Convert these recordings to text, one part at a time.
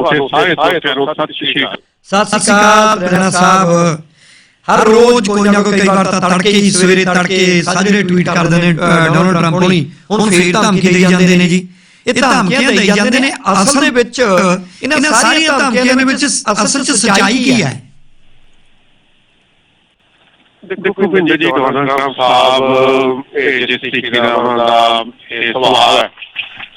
ਤੁਹਾਨੂੰ ਸਾਰੇ ਦੋਸਤਾਂ ਨੂੰ ਸਤਿ ਸ਼੍ਰੀ ਅਕਾਲ। ਸਤਿ ਸ਼੍ਰੀ ਅਕਾਲ ਰਹਿਣਾ ਸਾਹਿਬ। ਹਰ ਰੋਜ਼ ਕੋਈ ਨਾ ਕੋਈ ਕਈ ਵਾਰ ਤਾਂ ਤੜਕੇ ਹੀ ਸਵੇਰੇ ਤੜਕੇ ਸਾਜਰੇ ਟਵੀਟ ਕਰਦੇ ਨੇ ਡੋਨਾਲਡ ਟਰੰਪ ਹੋਣੀ ਹੁਣ ਫੇਰ ਧਮਕੀ ਦੇਈ ਜਾਂਦੇ ਨੇ ਜੀ। ਇਹ ਧਮਕੀਆਂ ਦੇਈ ਜਾਂਦੇ ਨੇ। ਅਸਲ ਦੇ ਵਿੱਚ ਇਹਨਾਂ ਸਾਰੀਆਂ ਧਮਕੀਆਂ ਦੇ ਵਿੱਚ ਅਸਲ 'ਚ ਸੱਚਾਈ ਕੀ ਹੈ? ਦੇਖੋ ਪਿੰਡ ਜੀ ਡੋਨਾਲਡ ਟਰੰਪ ਸਾਹਿਬ ਇਹ ਜਿਸ ਤਰੀਕੇ ਦਾ ਉਹਨਾਂ ਦਾ ਇਹ ਸੁਭਾਅ ਹੈ।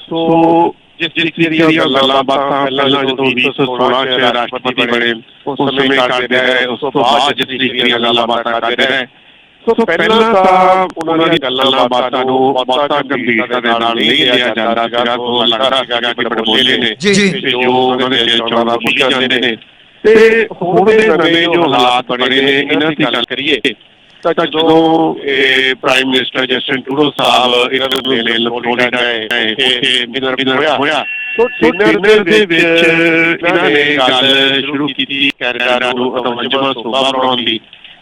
ਸੋ ਜਿਸ ਦੀਆਂ ਗੱਲਾਂ ਬਾਤਾਂ ਪਹਿਲਾਂ ਜਦੋਂ 2016 ਚ ਰਾਸ਼ਟਰਪਤੀ ਬਣੇ ਉਸ ਸਮੇਂ ਕਰਦੇ ਰਹੇ ਉਸ ਤੋਂ ਬਾਅਦ ਜਿਸ ਦੀਆਂ ਗੱਲਾਂ ਬਾਤਾਂ ਕਰਦੇ ਰਹੇ। ਸੋ ਪਹਿਲਾਂ ਤਾਂ ਉਹਨਾਂ ਦੀਆਂ ਗੱਲਾਂ ਬਾਤਾਂ ਨੂੰ ਬਹੁਤਾ ਗੰਭੀਰਤਾ ਦੇ ਨਾਲ ਨਹੀਂ ਲਿਆ ਜਾਂਦਾ ਸੀਗਾ ਤੋਂ ਲੱਗਦਾ ਸੀਗਾ ਕਿ ਬੜਬੋਲੇ ਨੇ। ਜੀ, ਉਹਨਾਂ ਦੇ ਚੋਂ ਦਾ ਬੋਲੀ ਜਾਂਦੇ ਨੇ। ਤੇ ਦੇ ਨਵੇਂ ਜੋ ਹਾਲਾਤ ਬਣੇ ਨੇ ਇਹਨਾਂ ਦੀ ਗੱਲ ਕਰੀਏ। ਤਾਂ ਜਦੋਂ ਇਹ prime minister Justin Trudeau sahib ਇਹਨਾਂ ਨੂੰ ਮਿਲਣ ਫਲੋਰੀਡਾ ਗਏ ਉੱਥੇ ਡਿਨਰ ਡਿਨਰ ਹੋਇਆ। ਸੋ ਡਿਨਰ ਦੇ ਵਿੱਚ ਇਹਨਾਂ ਨੇ ਗੱਲ ਸ਼ੁਰੂ ਕੀਤੀ ਕੈਨੇਡਾ ਨੂੰ ਅਤਵੰਜਵਾ ਸੂਬਾ ਬਣਾਉਣ ਦੀ।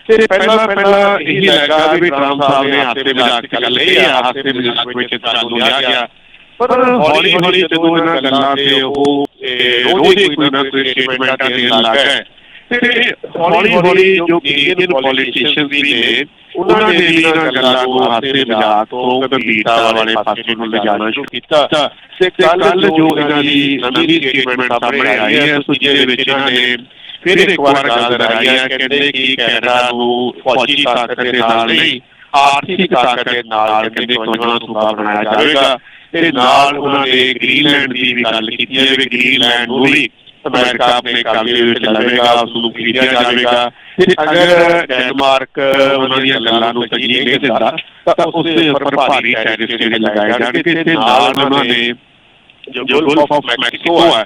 ਤੇ ਪਹਿਲਾਂ ਪਹਿਲਾਂ ਇਹੀ ਲੱਗਾ ਵੀ ਟਰੰਪ ਸਾਹਿਬ ਨੇ ਹਾਸੇ ਮਜ਼ਾਕ ਗੱਲ ਕਹੀ ਆ ਹਾਸੇ ਮਜ਼ਾਕ ਵਿੱਚ ਚਾਲੂ ਲਿਆ ਗਿਆ। ਪਰ ਹੌਲੀ ਹੌਲੀ ਜਦੋਂ ਇਹਨਾਂ ਗੱਲਾਂ ਤੇ ਉਹ ਰੋਜ਼ ਹੀ ਕੋਈ ਨਾ ਕੋਈ ਸਟੇਟਮੈਂਟ ਦੇਣ ਲੱਗ ਤੇ ਹੌਲੀ ਹੌਲੀ ਜੋ ਕੈਨੇਡੀਅਨ ਪੋਲੀਟੀਸ਼ੀਅਨਸ ਵੀ ਨੇ ਉਹਨਾਂ ਨੇ ਵੀ ਇਹਨਾਂ ਗੱਲਾਂ ਨੂੰ ਹਾਸੇ ਮਜ਼ਾਕ ਤੋਂ ਗੰਭੀਰਤਾ ਵਾਲੇ ਪਾਸੇ ਨੂੰ ਲਿਜਾਣਾ ਸ਼ੁਰੂ ਕੀਤਾ। ਤੇ ਕੱਲ ਜੋ ਇਹਨਾਂ ਦੀ ਨਵੀਂ ਸਟੇਟਮੈਂਟ ਸਾਹਮਣੇ ਆਈ ਹੈ ਉਸ ਜਿਹਦੇ ਵਿੱਚ ਇਹਨਾਂ ਨੇ ਫਿਰ ਇੱਕ ਵਾਰ ਗੱਲ ਦੁਹਰਾਈ ਹੈ ਕਹਿੰਦੇ ਕਿ ਕੈਨੇਡਾ ਨੂੰ ਫੌਜੀ ਤਾਕਤ ਦੇ ਨਾਲ ਨਹੀਂ ਆਰਥਿਕ ਤਾਕਤ ਦੇ ਨਾਲ ਕਹਿੰਦੇ ਕੋਝਵਾਂ ਸੂਬਾ ਬਣਾਇਆ ਜਾਵੇਗਾ। ਤੇ ਨਾਲ ਉਹਨਾਂ ਨੇ ਗ੍ਰੀਨਲੈਂਡ ਦੀ ਵੀ ਗੱਲ ਕੀਤੀ ਹੈ ਵੀ ਗ੍ਰੀਨਲੈਂਡ ਨੂੰ ਵੀ ਅਮਰੀਕਾ ਆਪਣੇ ਕਬਜ਼ੇ ਵਿੱਚ ਲਵੇਗਾ ਉਸ ਨੂੰ ਖਰੀਦਿਆ ਜਾਵੇਗਾ। ਤੇ ਅਗਰ ਡੈਨਮਾਰਕ ਉਹਨਾਂ ਦੀਆਂ ਗੱਲਾਂ ਨੂੰ ਤਜੀਹ ਨਹੀਂ ਦਿੰਦਾ ਤਾਂ ਉਸ ਦੇ ਉੱਪਰ ਭਾਰੀ ਟੈਰਿਫ ਜਿਹੜੇ ਲਗਾਏ ਜਾਣਗੇ ਤੇ ਨਾਲ ਉਹਨਾਂ ਨੇ ਜੋ ਗਲਫ ਆਫ ਮੈਕਸੀਕੋ ਹੈ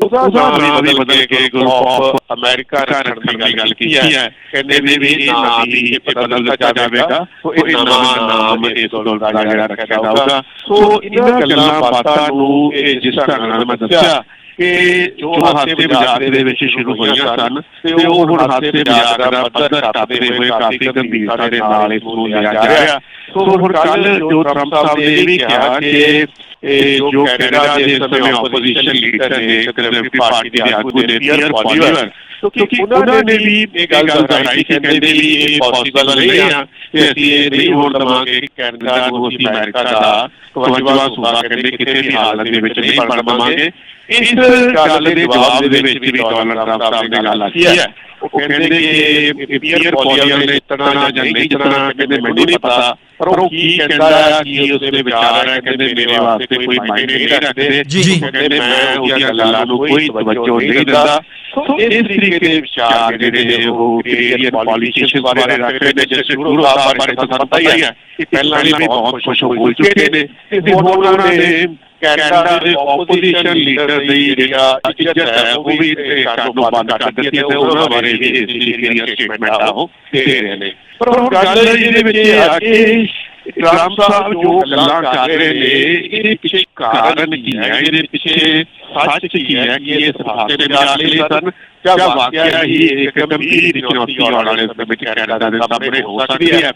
ਉਹਦਾ ਨਾਮ ਵੀ ਬਦਲ ਕੇ ਗਲਫ ਆਫ ਅਮਰੀਕਾ ਰੱਖਣ ਦੀ ਗੱਲ ਕੀਤੀ ਹੈ। ਕਹਿੰਦੇ ਵੀ ਵੀ ਇਹ ਨਾਮ ਵੀ ਇਹ ਬਦਲ ਦਿੱਤਾ ਜਾਵੇਗਾ। ਸੋ ਇਹ ਨਵਾਂ ਨਾਮ ਇਸ ਦੌਲਤ ਦਾ ਜਿਹੜਾ ਰੱਖਿਆ ਜਾਊਗਾ ਸੋ ਇਹਨਾਂ ਗੱਲਾਂ ਬਾਤਾਂ ਨੂੰ ਇਹ ਜਿਸ ਤਰ੍ਹਾਂ ਨਾਲ ਮੈਂ ਦੱਸਿਆ ਕਿ ਜੋ ਹਾਸੇ ਬਾਜ਼ਾਰ ਦੇ ਵਿੱਚ ਸ਼ੁਰੂ ਹੋਈਆਂ ਸਨ ਤੇ ਉਹ ਹੁਣ ਹਾਸੇ ਬਾਜ਼ਾਰ ਦਾ ਪੱਧਰ ਟੱਪਦੇ ਹੋਏ ਕਾਫੀ ਗੰਭੀਰਤਾ ਦੇ ਨਾਲ ਇਸ ਨੂੰ ਲਿਆ ਜਾ ਰਿਹਾ। ਸੋ ਹੁਣ ਕੱਲ ਜੋ ਟਰੰਪ ਸਾਹਿਬ ਨੇ ਵੀ ਕਿਹਾ ਕਿ ਇਹ ਜੋ ਕੈਨੇਡਾ ਦੇ ਇਸ ਸਮੇਂ ਆਪੋਜੀਸ਼ਨ ਲੀਡਰ ਨੇ ਕੰਜ਼ਰਵੇਟਿਵ ਪਾਰਟੀ ਦੇ ਆਗੂ ਨੇ ਪੀਅਰ ਪੋਲੀਵਰ ਕਿਉਂਕਿ ਉਹਨਾਂ ਨੇ ਵੀ ਇਹ ਗੱਲ ਦੁਹਰਾਈ ਕਿ ਕਹਿੰਦੇ ਵੀ ਇਹ ਪੋਸੀਬਲ ਨਹੀਂ ਆ ਕਿ ਅਸੀਂ ਇਹ ਨਹੀਂ ਹੋਣ ਦਵਾਂਗੇ ਕੈਨੇਡਾ ਨੂੰ ਅਸੀਂ ਅਮਰੀਕਾ ਦਾ ਕਵਜਵਾ ਸੂਬਾ ਕਹਿੰਦੇ ਕਿਸੇ ਵੀ ਹਾਲਤ ਦੇ ਵਿੱਚ ਨਹੀਂ ਬਣ ਦਵਾਂਗੇ ਇਸ ਗੱਲ ਦੇ ਜਵਾਬ ਦੇ ਵਿੱਚ ਵੀ ਟਰੰਪ ਸਾਹਿਬ ਨੇ ਗੱਲ ਆਖੀ ਹੈ ਉਹ ਕਹਿੰਦੇ ਕਿ ਪੀਅਰ ਪੋਲੀਵਰ ਨੇ ਇਤਨਾ ਜਾਂ ਨਹੀਂ ਜਿਤਨਾ ਕਹਿੰਦੇ ਮੈਨੂੰ ਨਹੀਂ ਪਤਾ ਪਰ ਉਹ ਕੀ ਕਹਿੰਦਾ ਹੈ ਕੀ ਉਸ ਦੇ ਵਿਚਾਰ ਹੈ? ਕਹਿੰਦੇ ਮੇਰੇ ਵਾਸਤੇ ਕੋਈ ਮਾਇਨੇ ਨਹੀਂ ਰੱਖਦੇ। ਜੀ, ਜੀ। ਕਹਿੰਦੇ ਮੈਂ ਉਹਦੀਆਂ ਗੱਲਾਂ ਨੂੰ ਕੋਈ ਤਵੱਜੋ ਨਹੀਂ ਦਿੰਦਾ। ਸੋ ਇਸ ਤਰੀਕੇ ਦੇ ਵਿਚਾਰ ਜਿਹੜੇ ਨੇ ਉਹ ਕੈਨੇਡੀਅਨ ਪੋਲੀਟੀਸ਼ੀਅਨਸ ਬਾਰੇ ਰੱਖਦੇ ਨੇ ਜਿਸ ਗੁਰੂ ਸਾਹਿਬ ਬਾਰੇ ਤਾਂ ਪਤਾ ਹੀ ਹੈ ਕਿ ਪਹਿਲਾਂ ਵੀ ਬਹੁਤ ਕੁਝ ਬੋਲ ਚੁੱਕੇ ਨੇ। ਤੇ ਹੁਣ ਉਹਨਾਂ ਨੇ ਕੈਨੇਡਾ ਦੇ ਆਪੋਜੀਸ਼ਨ ਲੀਡਰ ਦੀ ਜਿਹੜਾ ਇੱਜ਼ਤ ਹੈ ਉਹ ਵੀ ਕਰਨ ਤੋਂ ਬੰਦ ਕਰ ਦਿੱਤੀ ਹੈ ਤੇ ਉਹਨਾਂ ਬਾਰੇ ਵੀ ਇਸ ਤਰੀਕੇ ਦੀਆਂ ਸਟੇਟਮੈਂਟਾਂ ਉਹ ਦੇ ਰਹੇ ਨੇ। ਪਰ ਹੁਣ ਗੱਲ ਇਹਦੇ ਵਿੱਚ ਇਹ ਆ ਕਿ ਟਰੰਪ ਸਾਹਿਬ ਜੋ ਗੱਲਾਂ ਕਰ ਰਹੇ ਨੇ ਇਹਦੇ ਪਿੱਛੇ ਕਾਰਨ ਕੀ ਹੈ? ਇਹਦੇ ਪਿੱਛੇ ਸੱਚ ਕੀ ਹੈ? ਕਿ ਇਹ ਸਹਾਤੇ ਦੇ ਨਾਲ ਲਈ ਸਨ? ਜਾਂ ਵਾਕਿਆ ਹੀ ਇੱਕ ਗੰਭੀਰ ਚੁਣੌਤੀ ਆਉਣ ਵਾਲੇ ਸਮੇਂ ਵਿੱਚ ਕੈਨੇਡਾ ਦੇ ਸਾਹਮਣੇ ਹੋ ਸਕਦੀ ਹੈ।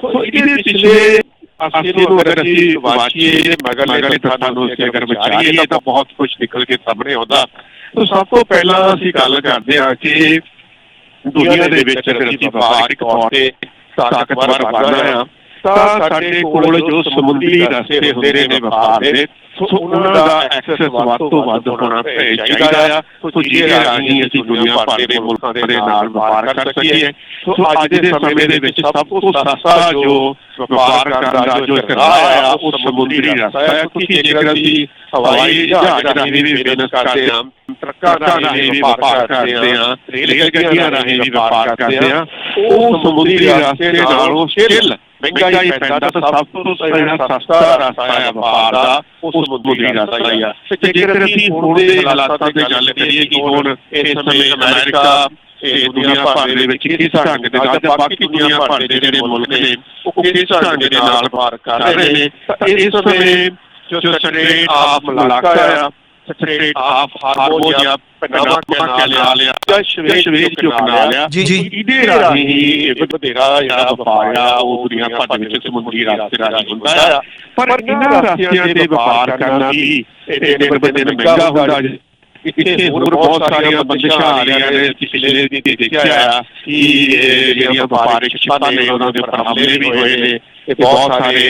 ਸੋ ਇਹਦੇ ਪਿਛਲੇ ਅਸੀਂ ਨੂੰ ਅਗਰ ਅਸੀਂ ਵਾਚੀਏ ਮਗਰਲੇ ਤੱਥਾਂ ਨੂੰ ਅਸੀਂ ਅਗਰ ਵਿਚਾਰੀਏ ਤਾਂ ਬਹੁਤ ਕੁਝ ਨਿਕਲ ਕੇ ਸਾਹਮਣੇ ਆਉਂਦਾ। ਤਾਂ ਸਭ ਤੋਂ ਪਹਿਲਾਂ ਅਸੀਂ ਗੱਲ ਕਰਦੇ ਹਾਂ ਕਿ ਦੁਨੀਆ ਦੇ ਵਿੱਚ ਅਗਰ ਅਸੀਂ ਵਪਾਰਿਕ ਤੌਰ ਤੇ ਤਾਕਤਵਰ ਬਣਨਾ ਤਾਂ ਸਾਡੇ ਕੋਲ ਜੋ ਸਮੁੰਦਰੀ ਰਸਤੇ ਹੁੰਦੇ ਨੇ ਵਪਾਰ ਦੇ, ਸੋ ਉਹਨਾਂ ਦਾ ਐਕਸੈਸ ਵੱਧ ਤੋਂ ਵੱਧ ਹੋਣਾ ਚਾਹੀਦਾ ਆ ਸੋ ਜਿਹਦੇ ਰਾਹੀਂ ਅਸੀਂ ਦੁਨੀਆ ਭਰ ਦੇ ਮੁਲਕਾਂ ਦੇ ਨਾਲ ਵਪਾਰ ਕਰ ਸਕੀਏ। ਸੋ ਅੱਜ ਦੇ ਸਮੇਂ ਦੇ ਵਿੱਚ ਸਭ ਤੋਂ ਸਸਤਾ ਜੋ ਵਪਾਰ ਕਰਨ ਦਾ ਜੋ ਇੱਕ ਰਾਹ ਆ, ਉਹ ਸਮੁੰਦਰੀ ਰਸਤਾ ਹੈ। ਕਿਉਂਕਿ ਜੇਕਰ ਅਸੀਂ ਹਵਾਈ ਜਹਾਜ਼ ਰਾਹੀਂ ਵੀ ਬਿਜ਼ਨਸ ਕਰਦੇ ਹਾਂ, ਟਰੱਕਾਂ ਰਾਹੀਂ ਵੀ ਵਪਾਰ ਕਰਦੇ ਹਾਂ, ਰੇਲ ਗੱਡੀਆਂ ਰਾਹੀਂ ਵੀ ਵਪਾਰ ਕਰਦੇ ਹਾਂ, ਉਹ ਸਮੁੰਦਰੀ ਰਸਤੇ ਨਾਲੋਂ ਸਟਿਲ ਹੀ ਪੈਂਦਾ ਤਾਂ ਸਭ ਤੋਂ ਜਿਹੜਾ ਸਸਤਾ ਰਸਤਾ ਹੈ ਵਪਾਰ ਦਾ ਉਹ ਸਮੁੰਦਰੀ ਰਸਤਾ ਹੀ ਆ। ਤੇ ਜੇਕਰ ਅਸੀਂ ਹੁਣ ਦੇ ਹਾਲਾਤਾਂ ਤੇ ਗੱਲ ਕਰੀਏ ਕਿ ਹੁਣ ਇਸ ਸਮੇਂ ਅਮਰੀਕਾ ਇਹ ਦੁਨੀਆ ਭਰ ਦੇ ਵਿੱਚ ਕਿਸ ਢੰਗ ਦੇ ਨਾਲ ਜਾਂ ਬਾਕੀ ਦੁਨੀਆ ਭਰ ਦੇ ਜਿਹੜੇ ਮੁਲਕ ਨੇ ਉਹ ਕਿਸ ਢੰਗ ਦੇ ਨਾਲ ਵਪਾਰ ਕਰ ਰਹੇ ਨੇ? ਤਾਂ ਇਸ ਸਮੇਂ ਜੋ ਸਟ੍ਰੇਟ ਆਫ ਮਲਾਕਾ ਆ strait of Hormuz Panama canal ਆ ਜਾਂ ਸ਼ਵੇਜ ਜੋ ਕਨਾਲ ਆ ਜੀ, ਜੀ। ਇਹਦੇ ਰਾਹੀਂ ਹੀ ਬਥੇਰਾ ਜਿਹੜਾ ਵਪਾਰ ਆ ਉਹ ਦੁਨੀਆ ਭਰ ਦੇ ਵਿੱਚ ਸਮੁੰਦਰੀ ਰਸਤੇ ਰਾਹੀਂ ਹੁੰਦਾ ਆ। ਪਰ ਇਹਨਾਂ ਰਸਤਿਆਂ ਤੇ ਵਪਾਰ ਕਰਨਾ ਵੀ ਇਹ ਦਿਨ ਬ ਦਿਨ ਮਹਿੰਗਾ ਹੁੰਦਾ ਇੱਥੇ ਹੋਰ ਬਹੁਤ ਸਾਰੀਆਂ ਬੰਦਿਸ਼ਾਂ ਆ ਰਹੀਆਂ ਨੇ ਪਿਛਲੇ ਦੀ ਦੇਖਿਆ ਆ ਕਿ ਇਹ ਜਿਹੜੀਆਂ ਵਪਾਰਿਕ ਛਿਪਾਂ ਨੇ ਉਹਨਾਂ ਦੇ ਉੱਪਰ ਹਮਲੇ ਵੀ ਹੋਏ ਨੇ ਤੇ ਬਹੁਤ ਸਾਰੇ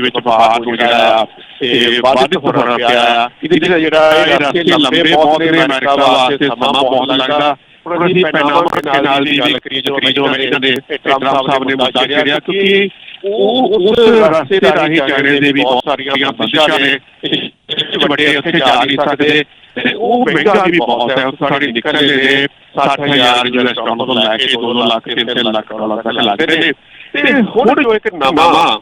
ਵਿੱਚ ਵਪਾਰ ਨੂੰ ਜਿਹੜਾ ਇਹ ਹੋਣਾ ਪਿਆ। ਇਹਦੇ ਜਿਹੜਾ ਇਹ ਰਸਤੇ ਲੰਬੇ ਬਹੁਤ ਨੇ ਅਮਰੀਕਾ ਵਾਸਤੇ ਸਮਾਂ ਬਹੁਤ ਲੱਗਦਾ ਪਰ ਅਸੀਂ ਪੈਨਾਮਾ ਦੇ ਨਾਲ ਦੀ ਗੱਲ ਕਰੀਏ ਜੋ ਜੋ ਇਹਨਾਂ ਦੇ ਟਰੰਪ ਸਾਹਿਬ ਨੇ ਮੁੱਦਾ ਛੇੜਿਆ ਕਿ ਉਹ ਉਸ ਰਸਤੇ ਰਾਹੀਂ ਚਾਈਨਾ ਦੇ ਵੀ ਬਹੁਤ ਸਾਰੀਆਂ ਬੰਦਿਸ਼ਾਂ ਨੇ ਵੱਡੇ ਉੱਥੇ ਜਾ ਨਹੀਂ ਸਕਦੇ ਤੇ ਉਹ ਮਹਿੰਗਾ ਵੀ ਬਹੁਤ ਹੈ ਉੱਥੇ ਸਾਡੀ ਨਿਕਲਣੇ ਨੇ 60000 ਯੂਐਸ ਡਾਲਰ ਤੋਂ ਲੈ ਕੇ 2 ਲੱਖ 3 ਲੱਖ ਡਾਲਰ ਤੱਕ ਲੱਗਦੇ ਨੇ। ਤੇ ਹੁਣ ਜੋ ਇੱਕ ਨਵਾਂ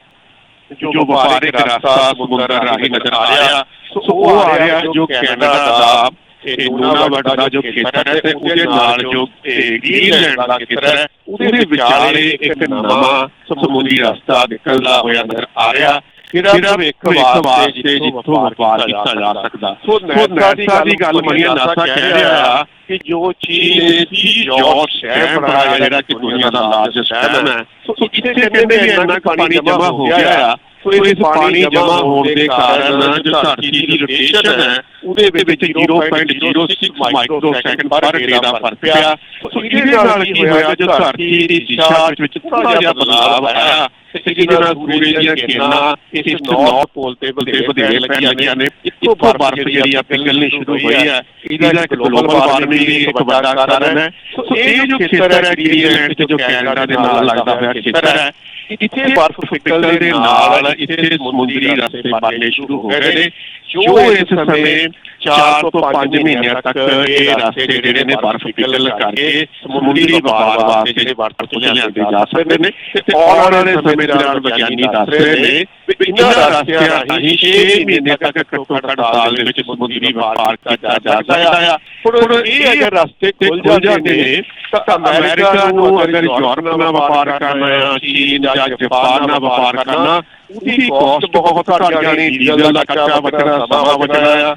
ਜੋ ਵਪਾਰਿਕ ਰਸਤਾ ਸਮੁੰਦਰ ਰਾਹੀਂ ਨਜ਼ਰ ਆ ਰਿਹਾ ਸੋ ਉਹ ਆ ਰਿਹਾ ਜੋ ਕੈਨੇਡਾ ਦਾ ਇਹ ਨੂਨਾਵਟ ਦਾ ਜੋ ਖੇਤਰ ਹੈ ਤੇ ਉਹਦੇ ਨਾਲ ਜੋ ਗ੍ਰੀਨਲੈਂਡ ਦਾ ਖੇਤਰ ਹੈ ਉਹਦੇ ਵਿਚਾਲੇ ਇੱਕ ਨਵਾਂ ਸਮੁੰਦਰੀ ਰਸਤਾ ਨਿਕਲਦਾ ਹੋਇਆ ਨਜ਼ਰ ਆ ਰਿਹਾ ਜਿਹੜਾ ਭਵਿੱਖ ਵਾਸਤੇ ਜਿੱਥੋਂ ਵਪਾਰ ਕੀਤਾ ਜਾ ਸਕਦਾ। ਸੋ ਨਾਸਾ ਦੀ ਗੱਲ ਮੰਨੀਏ ਨਾਸਾ ਕਹਿ ਰਿਹਾ ਆ ਕਿ ਜੋ ਚੀਨ ਨੇ ਸੀ ਜੋਰਜ ਸ਼ਹਿਰ ਬਣਾਇਆ ਜਿਹੜਾ ਕਿ ਦੁਨੀਆ ਦਾ ਲਾਰਜੈਸਟ ਸ਼ਹਿਰ ਹੈ। ਸੋ ਇੱਥੇ ਕਹਿੰਦੇ ਇੰਨਾ ਪਾਣੀ ਜਮ੍ਹਾਂ ਹੋ ਗਿਆ ਆ ਸੋ ਇਸ ਪਾਣੀ ਜਮ੍ਹਾਂ ਹੋਣ ਦੇ ਕਾਰਨ ਜੋ ਧਰਤੀ ਦੀ ਰੋਟੇਸ਼ਨ ਹੈ ਉਹਦੇ ਵਿੱਚ 0.06 ਮਾਈਕਰੋ ਸੈਕਿੰਡ ਪਰ ਡੇ ਦਾ ਫ਼ਰਕ ਪਿਆ। ਸੋ ਇਹਦੇ ਨਾਲ ਕੀ ਹੋਇਆ ਜੋ ਧਰਤੀ ਦੀ ਦਿਸ਼ਾ ਵਿੱਚ ਥੋੜਾ ਜਿਹਾ ਬਦਲਾਅ ਆਇਆ। ਜਿਹਦੇ ਨਾਲ ਸੂਰਜ ਦੀਆਂ ਕਿਰਨਾਂ ਇਸ ਨਾਰਥ ਪੋਲ ਤੇ ਵਧੇਰੇ ਲੱਗੀਆਂ ਨੇ। ਇੱਥੋਂ ਬਰਫ਼ ਜਿਹੜੀ ਆ ਪਿਘਲਣੀ ਸ਼ੁਰੂ ਹੋਈ ਹੈ ਇਹਦਾ ਇੱਕ ਗਲੋਬਲ ਵਾਰਮਿੰਗ ਦੀ ਇੱਕ ਵੱਡਾ ਕਾਰਨ ਹੈ। ਸੋ ਇਹ ਜੋ ਖੇਤਰ ਹੈ ਗ੍ਰੀਨਲੈਂਡ ਤੇ ਜੋ ਕੈਨੇਡਾ ਦੇ ਨਾਲ ਲੱਗਦਾ ਹੋਇਆ ਖੇਤਰ ਹੈ ਇੱਥੇ ਬਰਫ਼ ਪਿਘਲਣ ਦੇ ਨਾਲ ਇੱਥੇ ਸਮੁੰਦਰੀ ਰਸਤੇ ਬਣਨੇ ਸ਼ੁਰੂ ਹੋ ਗਏ ਨੇ। ਜੋ ਇਸ ਸਮੇਂ 4 ਤੋਂ 5 ਮਹੀਨਿਆਂ ਤੱਕ ਇਹ ਰਸਤੇ ਜਿਹੜੇ ਨੇ ਬਰਫ਼ ਪਿਘਲ ਕਰਕੇ ਸਮੁੰਦਰੀ ਵਪਾਰ ਵਾਸਤੇ ਜਿਹੜੇ ਵਰਤੋਂ ਲਿਆਂਦੇ ਜਾ ਸਕਦੇ ਨੇ ਤੇ ਆਉਣ ਵਾਲੇ ਸਮੇਂ ਦੌਰਾਨ ਵਿਗਿਆਨੀ ਦੱਸ ਰਹੇ ਨੇ ਇਹਨਾਂ ਰਸਤਿਆਂ ਰਾਹੀਂ 6 ਮਹੀਨੇ ਤੱਕ ਘੱਟੋ ਘੱਟ ਸਾਲ ਦੇ ਵਿੱਚ ਸਮੁੰਦਰੀ ਵਪਾਰ ਕੀਤਾ ਜਾ ਸਕਦਾ ਆ। ਹੁਣ ਇਹ ਅਗਰ ਰਸਤੇ ਖੁੱਲ ਜਾਂਦੇ ਨੇ ਤਾਂ ਅਮਰੀਕਾ ਨੂੰ ਅਗਰ ਯੂਰਪ ਨਾਲ ਵਪਾਰ ਕਰਨਾ ਹੈ ਚੀਨ ਜਾਂ ਜਾਪਾਨ ਨਾਲ ਵਪਾਰ ਕਰਨਾ ਉਹਦੀ ਕਾਸਟ ਬਹੁਤ ਘੱਟ ਜਾਣੀ ਡੀਜ਼ਲ ਦਾ ਖਰਚਾ ਬਚਣਾ ਸਮਾਂ ਬਚਣਾ ਆ।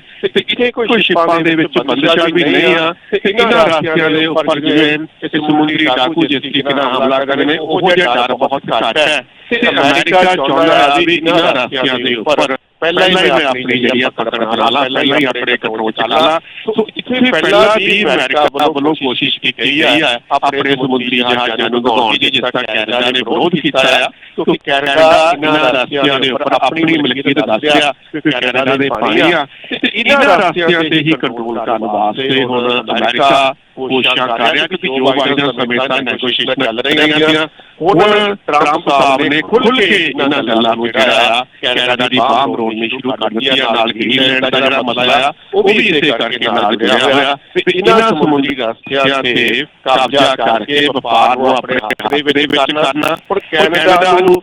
ਤੇ ਕੋਈ ਸ਼ਿਪਾਂ ਦੇ ਵਿੱਚ ਬੰਦਸ਼ਾਂ ਵੀ ਨਹੀਂ ਆ। ਤੇ ਇਹਨਾਂ ਰਸਤਿਆਂ ਦੇ ਉੱਪਰ ਜਿਵੇਂ ਇਸ ਸਮੁੰਦਰੀ ਡਾਕੂ ਜਿਸ ਤਰੀਕੇ ਨਾਲ ਹਮਲਾ ਕਰਦੇ ਨੇ ਉਹ ਡਰ ਬਹੁਤ ਘੱਟ ਹੈ ਤੇ ਅਮਰੀਕਾ ਚਾਹੁੰਦਾ ਹੈ ਵੀ ਇਹਨਾਂ ਰਸਤਿਆਂ ਦੇ ਉੱਪਰ ਪਹਿਲਾਂ ਹੀ ਮੈਂ ਆਪਣੀ ਜਿਹੜੀ ਆ ਪਕੜ ਬਣਾ ਲਾ ਪਹਿਲਾਂ ਹੀ ਆਪਣੇ ਕੰਟਰੋਲ ਚ ਲਾ ਲਾ ਸੋ ਇੱਥੇ ਪਹਿਲਾਂ ਵੀ ਅਮਰੀਕਾ ਵੱਲੋਂ ਕੋਸ਼ਿਸ਼ ਕੀਤੀ ਗਈ ਹੈ। ਆਪਣੇ ਸਮੁੰਦਰੀ ਜਹਾਜ਼ਾਂ ਨੂੰ ਦਬਾਉਣ ਦੀ ਜਿਸ ਤਰ੍ਹਾਂ ਕੈਨੇਡਾ ਨੇ ਵਿਰੋਧ ਕੀਤਾ ਹੈ। ਕਿਉਂਕਿ ਕੈਨੇਡਾ ਇਹਨਾਂ ਰਸਤਿਆਂ ਦੇ ਉੱਪਰ ਆਪਣੀ ਮਲਕੀਅਤ ਦੱਸਿਆ ਕਿ ਕੈਨੇਡਾ ਦੇ ਪਾਣੀ ਆ। ਤੇ ਇਹਨਾਂ ਰਸਤਿਆਂ ਤੇ ਹੀ ਕੰਟਰੋਲ ਕਰਨ ਵਾਸਤੇ ਹੁਣ ਅਮਰੀਕਾ ਕੋਸ਼ਿਸ਼ਾਂ ਕਰ ਰਿਹਾ ਕਿਉਂਕਿ ਜੋ ਬਾਈਡਨ ਸਮੇਤ ਨੈਗੋਸ਼ੀਏਸ਼ਨ ਚੱਲ ਰਹੀਆਂ ਹਨ ਹੁਣ ਟਰੰਪ ਸਾਹਿਬ ਨੇ ਖੁੱਲ ਕੇ ਇਹਨਾਂ ਗੱਲਾਂ ਨੂੰ ਜਿਹੜਾ ਕੈਨੇਡਾ ਦੀ ਬਾਹ ਮਰੋੜਨੀ ਸ਼ੁਰੂ ਕਰ ਦਿੱਤੀ ਨਾਲ ਗ੍ਰੀਨਲੈਂਡ ਦਾ ਜਿਹੜਾ ਮਸਲਾ ਆ ਉਹ ਵੀ ਇਸੇ ਕਰਕੇ ਨਾਲ ਜੁੜਿਆ ਹੋਇਆ। ਵੀ ਇਹਨਾਂ ਸਮੁੰਦਰੀ ਰਸਤਿਆਂ ਤੇ ਕਬਜ਼ਾ ਕਰਕੇ ਵਪਾਰ ਨੂੰ ਆਪਣੇ ਹੱਥ ਦੇ ਵਿੱਚ ਕਰਨਾ। ਹੁਣ ਕੈਨੇਡਾ ਨੂੰ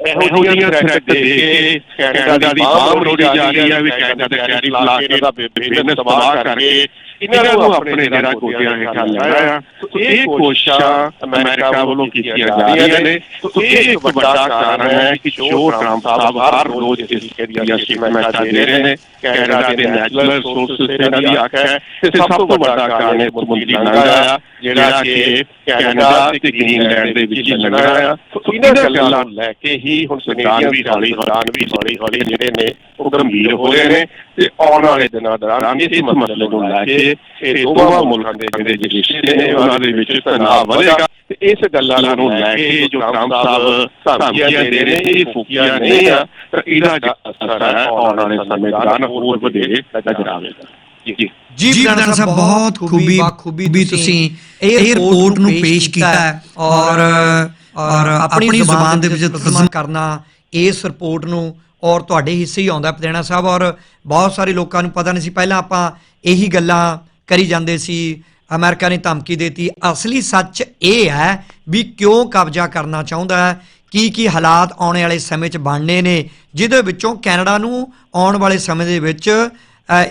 ਇਹੋ ਜਿਹੀਆਂ ਥ੍ਰੈਟ ਦੇ ਕੇ ਕੈਨੇਡਾ ਦੀ ਬਾਹ ਮਰੋੜੀ ਜਾ ਰਹੀ ਹੈ ਵੀ ਕੈਨੇਡਾ ਦੇ ਟੈਰਿਫ ਲਾ ਕੇ ਇਹਦਾ ਬਿਜ਼ਨਸ ਤਬਾਹ ਕਰਕੇ ਇਹਨਾਂ ਨੂੰ ਆਪਣੇ ਜਿਹੜਾ ਗੋਡਿਆਂ ਹੇਠਾਂ ਲੈਣਾ ਆ ਇਹ ਕੋਸ਼ਿਸ਼ਾਂ ਅਮਰੀਕਾ ਵੱਲੋਂ ਕੀਤੀਆਂ ਜਾ ਰਹੀਆਂ ਨੇ। ਸੋ ਇਹ ਇੱਕ ਵੱਡਾ ਕਾਰਨ ਹੈ ਕਿ ਜੋ ਟਰੰਪ ਸਾਹਿਬ ਹਰ ਰੋਜ਼ ਇਸ ਦੀਆਂ ਸ਼ਿਕਾਇਤਾਂ ਦੇ ਰਹੇ ਨੇ ਕੈਨੇਡਾ ਦੇ ਨੈਚੁਰਲ ਰਿਸੋਰਸਸ ਤੇ ਇਹਨਾਂ ਦੀ ਆਖ ਹੈ। ਤੇ ਸਭ ਤੋਂ ਵੱਡਾ ਕਾਰਨ ਹੈ ਸਮੁੰਦਰੀ ਨਾਂਗਾ ਆ ਜਿਹੜਾ ਕਿ ਕੈਨੇਡਾ ਤੇ ਗ੍ਰੀਨਲੈਂਡ ਦੇ ਵਿੱਚ ਲੱਗਣਾ ਆ ਸੋ ਇਹਨਾਂ ਗੱਲਾਂ ਨੂੰ ਲੈ ਕੇ ਹੀ ਹੁਣ ਸਰਕਾਰ ਵੀ ਹੌਲੀ ਹੌਲੀ ਵੀ ਹੌਲੀ ਹੌਲੀ ਜਿਹੜੇ ਨੇ ਉਹ ਗੰਭੀਰ ਹੋ ਰਹੇ ਨੇ ਤੇ ਆਉਣ ਵਾਲੇ ਦਿਨਾਂ ਦੌਰਾਨ ਇਸ ਮਸਲੇ ਨੂੰ ਲੈ ਕੇ ਇਹ ਦੋਵਾਂ ਮੁਲਕਾਂ ਦੇ ਜਿਹੜੇ ਰਿਸ਼ਤੇ ਨੇ ਉਹਨਾਂ ਦੇ ਵਿੱਚ ਤਣਾਅ ਵਧੇਗਾ ਤੇ ਇਸ ਗੱਲਾਂ ਨੂੰ ਲੈ ਕੇ ਜੋ ਟਰੰਪ ਸਾਹਿਬ ਧਮਕੀਆਂ ਦੇ ਰਹੇ ਨੇ ਇਹ ਫੁਕੀਆਂ ਨਹੀਂ ਆ ਤਾਂ ਇਹਦਾ ਅਸਰ ਹੈ ਆਉਣ ਵਾਲੇ ਸਮੇਂ ਦੌਰਾਨ ਹੋਰ ਵਧੇਰੇ ਨਜ਼ਰ ਆਵੇਗਾ। ਜੀ। ਜੀ। ਪ੍ਰਧਾਨ ਸਾਹਿਬ ਬਹੁਤ ਖੂਬੀ ਖੂਬੀ ਤੁਸੀਂ ਇਹ ਰਿਪੋਰਟ ਨੂੰ ਪੇਸ਼ ਕੀਤਾ ਹੈ ਔਰ ਔਰ ਆਪਣੀ ਜ਼ੁਬਾਨ ਦੇ ਵਿੱਚ ਤਰਜਮਾ ਕਰਨਾ ਇਸ ਰਿਪੋਰਟ ਨੂੰ ਔਰ ਤੁਹਾਡੇ ਹਿੱਸੇ ਹੀ ਆਉਂਦਾ ਪਤੇਣਾ ਸਾਹਿਬ। ਔਰ ਬਹੁਤ ਸਾਰੇ ਲੋਕਾਂ ਨੂੰ ਪਤਾ ਨਹੀਂ ਸੀ ਪਹਿਲਾਂ ਆਪਾਂ ਇਹੀ ਗੱਲਾਂ ਕਰੀ ਜਾਂਦੇ ਸੀ ਅਮਰੀਕਾ ਨੇ ਧਮਕੀ ਦਿੱਤੀ। ਅਸਲੀ ਸੱਚ ਇਹ ਹੈ ਵੀ ਕਿਉਂ ਕਬਜ਼ਾ ਕਰਨਾ ਚਾਹੁੰਦਾ ਹੈ ਕੀ ਕੀ ਹਾਲਾਤ ਆਉਣ ਵਾਲੇ ਸਮੇਂ 'ਚ ਬਣਨੇ ਨੇ ਜਿਹਦੇ ਵਿੱਚੋਂ ਕੈਨੇਡਾ ਨੂੰ ਆਉਣ ਵਾਲੇ ਸਮੇਂ ਦੇ ਵਿੱਚ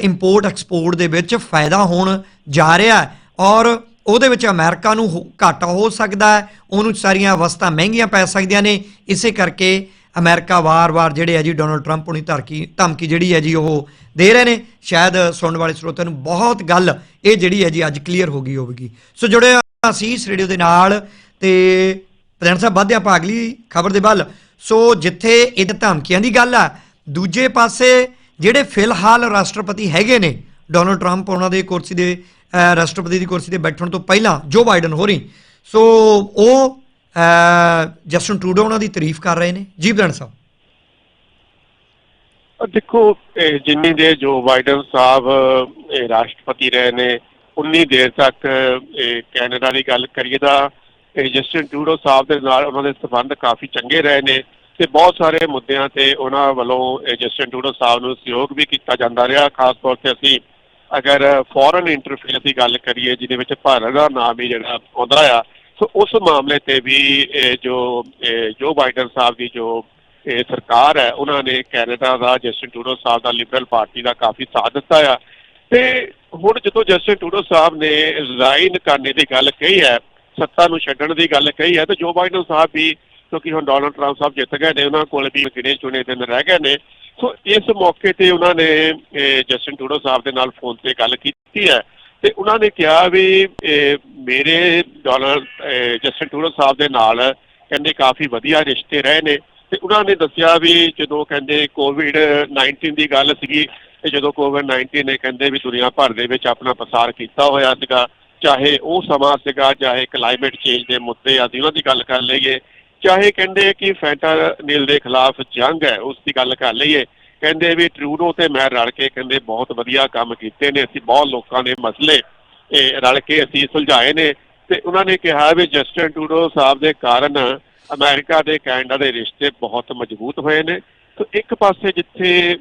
ਇੰਪੋਰਟ ਐਕਸਪੋਰਟ ਦੇ ਵਿੱਚ ਫਾਇਦਾ ਹੋਣ ਜਾ ਰਿਹਾ ਔਰ ਉਹਦੇ ਵਿੱਚ ਅਮਰੀਕਾ ਨੂੰ ਹੋ- ਘਾਟਾ ਹੋ ਸਕਦਾ ਹੈ, ਉਹਨੂੰ ਸਾਰੀਆਂ ਵਸਤਾਂ ਮਹਿੰਗੀਆਂ ਪੈ ਸਕਦੀਆਂ ਨੇ। ਇਸੇ ਕਰਕੇ ਅਮਰੀਕਾ ਵਾਰ-ਵਾਰ ਜਿਹੜੇ ਹੈ ਜੀ ਡੋਨਲਡ ਟਰੰਪ ਹੁਣੀ ਧਰਕੀ ਧਮਕੀ ਜਿਹੜੀ ਹੈ ਜੀ ਉਹ ਦੇ ਰਹੇ ਨੇ। ਸ਼ਾਇਦ ਸੁਣਨ ਵਾਲੇ ਸਰੋਤਿਆਂ ਨੂੰ ਬਹੁਤ ਗੱਲ ਇਹ ਜਿਹੜੀ ਹੈ ਜੀ ਅੱਜ ਕਲੀਅਰ ਹੋ ਗਈ ਹੋਵੇਗੀ। ਸੋ ਜੁੜੇ ਹਾਂ ਅਸੀਂ ਰੇਡੀਓ ਦੇ ਨਾਲ ਤੇ ਪ੍ਰਧਾਨ ਸਾਹਿਬ, ਵਧਦੇ ਆਪਾਂ ਅਗਲੀ ਖਬਰ ਦੇ ਵੱਲ। ਸੋ ਜਿੱਥੇ ਇਹ ਧਮਕੀਆਂ ਦੀ ਗੱਲ ਆ, ਦੂਜੇ ਪਾਸੇ ਜਿਹੜੇ ਫਿਲਹਾਲ ਰਾਸ਼ਟਰਪਤੀ ਹੈਗੇ ਨੇ, ਡੋਨਲਡ ਟਰੰਪ ਉਹਨਾਂ ਦੇ ਕੁਰਸੀ ਦੇ ਰਾਸ਼ਟਰਪਤੀ ਦੀ ਕੁਰਸੀ ਤੇ ਬੈਠਣ ਤੋਂ ਪਹਿਲਾਂ ਜੋ ਬਾਈਡਨ ਹੋ ਰਹੀ, ਸੋ ਉਹ ਜਸਟਨ ਟਰੂਡੋ ਉਹਨਾਂ ਦੀ ਤਾਰੀਫ ਕਰ ਰਹੇ ਨੇ। ਜੀ ਸਾਹਿਬ। ਦੇਖੋ ਜਿੰਨੀ ਦੇਰ ਜੋ ਬਾਈਡਨ ਸਾਹਿਬ ਰਾਸ਼ਟਰਪਤੀ ਰਹੇ ਨੇ, ਉਨੀ ਦੇਰ ਤੱਕ ਕੈਨੇਡਾ ਦੀ ਗੱਲ ਕਰੀਏ ਤਾਂ ਇਹ ਜਸਟਿਨ ਟਰੂਡੋ ਸਾਹਿਬ ਦੇ ਨਾਲ ਉਹਨਾਂ ਦੇ ਸਬੰਧ ਕਾਫੀ ਚੰਗੇ ਰਹੇ ਨੇ ਤੇ ਬਹੁਤ ਸਾਰੇ ਮੁੱਦਿਆਂ ਤੇ ਉਹਨਾਂ ਵੱਲੋਂ ਇਹ ਜਸਟਿਨ ਟਰੂਡੋ ਸਾਹਿਬ ਨੂੰ ਸਹਿਯੋਗ ਵੀ ਕੀਤਾ ਜਾਂਦਾ ਰਿਹਾ। ਖਾਸ ਤੌਰ ਤੇ ਅਸੀਂ ਅਗਰ ਫੋਰਨ ਇੰਟਰਫੇਅਰ ਦੀ ਗੱਲ ਕਰੀਏ, ਜਿਹਦੇ ਵਿੱਚ ਭਾਰਤ ਦਾ ਨਾਮ ਵੀ ਜਿਹੜਾ ਆਉਂਦਾ ਆ, ਸੋ ਉਸ ਮਾਮਲੇ ਤੇ ਵੀ ਇਹ ਜੋ ਜੋ ਬਾਈਡਨ ਸਾਹਿਬ ਦੀ ਜੋ ਸਰਕਾਰ ਹੈ, ਉਹਨਾਂ ਨੇ ਕੈਨੇਡਾ ਦਾ ਜਸਟਿਨ ਟੂਡੋ ਸਾਹਿਬ ਦਾ ਲਿਬਰਲ ਪਾਰਟੀ ਦਾ ਕਾਫੀ ਸਾਥ ਦਿੱਤਾ ਆ। ਤੇ ਹੁਣ ਜਦੋਂ ਜਸਟਿਨ ਟੂਡੋ ਸਾਹਿਬ ਨੇ ਰਿਜ਼ਾਈਨ ਕਰਨੇ ਦੀ ਗੱਲ ਕਹੀ ਹੈ, ਸੱਤਾ ਨੂੰ ਛੱਡਣ ਦੀ ਗੱਲ ਕਹੀ ਹੈ, ਤੇ ਜੋ ਬਾਈਡਨ ਸਾਹਿਬ ਵੀ ਕਿਉਂਕਿ ਹੁਣ ਡੋਨਲਡ ਟਰੰਪ ਸਾਹਿਬ ਜਿੱਤ ਗਏ ਨੇ, ਉਹਨਾਂ ਕੋਲ ਵੀ ਗਿਣੇ ਚੁਣੇ ਦਿਨ ਰਹਿ ਗਏ ਨੇ। ਸੋ ਇਸ ਮੌਕੇ ਤੇ ਉਹਨਾਂ ਨੇ ਜਸਟਿਨ ਟੂਡੋ ਸਾਹਿਬ ਦੇ ਨਾਲ ਫੋਨ ਤੇ ਗੱਲ ਕੀਤੀ ਹੈ ਤੇ ਉਹਨਾਂ ਨੇ ਕਿਹਾ ਵੀ ਮੇਰੇ ਡੋਨਲਡ ਜਸਟਿਨ ਟੂਡੋ ਸਾਹਿਬ ਦੇ ਨਾਲ ਕਹਿੰਦੇ ਕਾਫੀ ਵਧੀਆ ਰਿਸ਼ਤੇ ਰਹੇ ਨੇ। ਤੇ ਉਹਨਾਂ ਨੇ ਦੱਸਿਆ ਵੀ ਜਦੋਂ ਕਹਿੰਦੇ ਕੋਵਿਡ 19 ਦੀ ਗੱਲ ਸੀਗੀ, ਤੇ ਜਦੋਂ ਕੋਵਿਡ 19 ਨੇ ਕਹਿੰਦੇ ਵੀ ਦੁਨੀਆ ਭਰ ਦੇ ਵਿੱਚ ਆਪਣਾ ਪਸਾਰ ਕੀਤਾ ਹੋਇਆ ਸੀਗਾ, ਚਾਹੇ ਉਹ ਸਮਾਂ ਸੀਗਾ, ਚਾਹੇ ਕਲਾਈਮੇਟ ਚੇਂਜ ਦੇ ਮੁੱਦੇ ਆਦਿ ਉਹਨਾਂ ਦੀ ਗੱਲ ਕਰ ਲਈਏ। ਚਾਹੇ ਕਹਿੰਦੇ ਕਿ ਫੈਂਟਾਨੀਲ ਦੇ ਖਿਲਾਫ ਜੰਗ ਹੈ, ਉਸ ਦੀ ਗੱਲ ਕਰ ਲਈਏ। ਕਹਿੰਦੇ ਵੀ ਟਰੂਡੋ ਤੇ ਮੈਂ ਰਲ ਕੇ ਕਹਿੰਦੇ ਬਹੁਤ ਵਧੀਆ ਕੰਮ ਕੀਤੇ ਨੇ। ਅਸੀਂ ਬਹੁਤ ਲੋਕਾਂ ਦੇ ਮਸਲੇ, ਇਹ ਰਲ ਕੇ ਅਸੀਂ ਸੁਲਝਾਏ ਨੇ। ਤੇ ਉਹਨਾਂ ਨੇ ਕਿਹਾ ਵੀ ਜਸਟਨ ਟਰੂਡੋ ਸਾਹਿਬ ਦੇ ਕਾਰਨ ਅਮਰੀਕਾ ਦੇ ਕੈਨੇਡਾ ਦੇ ਰਿਸ਼ਤੇ ਬਹੁਤ ਮਜ਼ਬੂਤ ਹੋਏ ਨੇ। ਸੋ ਇੱਕ ਪਾਸੇ ਜਿੱਥੇ